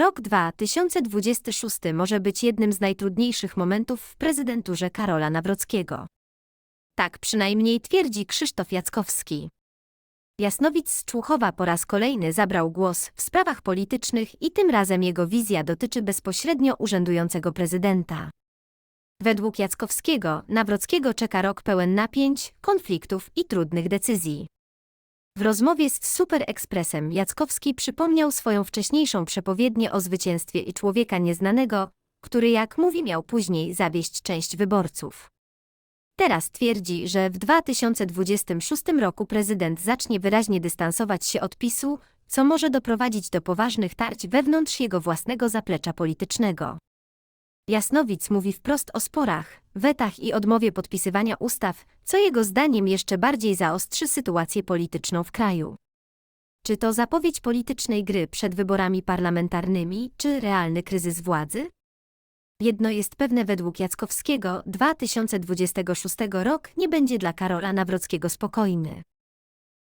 Rok 2026 może być jednym z najtrudniejszych momentów w prezydenturze Karola Nawrockiego. Tak przynajmniej twierdzi Krzysztof Jackowski. Jasnowic z Człuchowa po raz kolejny zabrał głos w sprawach politycznych i tym razem jego wizja dotyczy bezpośrednio urzędującego prezydenta. Według Jackowskiego, Nawrockiego czeka rok pełen napięć, konfliktów i trudnych decyzji. W rozmowie z Super Expressem Jackowski przypomniał swoją wcześniejszą przepowiednię o zwycięstwie i człowieka nieznanego, który jak mówi miał później zawieść część wyborców. Teraz twierdzi, że w 2026 roku prezydent zacznie wyraźnie dystansować się od PiSu, co może doprowadzić do poważnych tarć wewnątrz jego własnego zaplecza politycznego. Jasnowic mówi wprost o sporach, wetach i odmowie podpisywania ustaw, co jego zdaniem jeszcze bardziej zaostrzy sytuację polityczną w kraju. Czy to zapowiedź politycznej gry przed wyborami parlamentarnymi, czy realny kryzys władzy? Jedno jest pewne według Jackowskiego, 2026 rok nie będzie dla Karola Nawrockiego spokojny.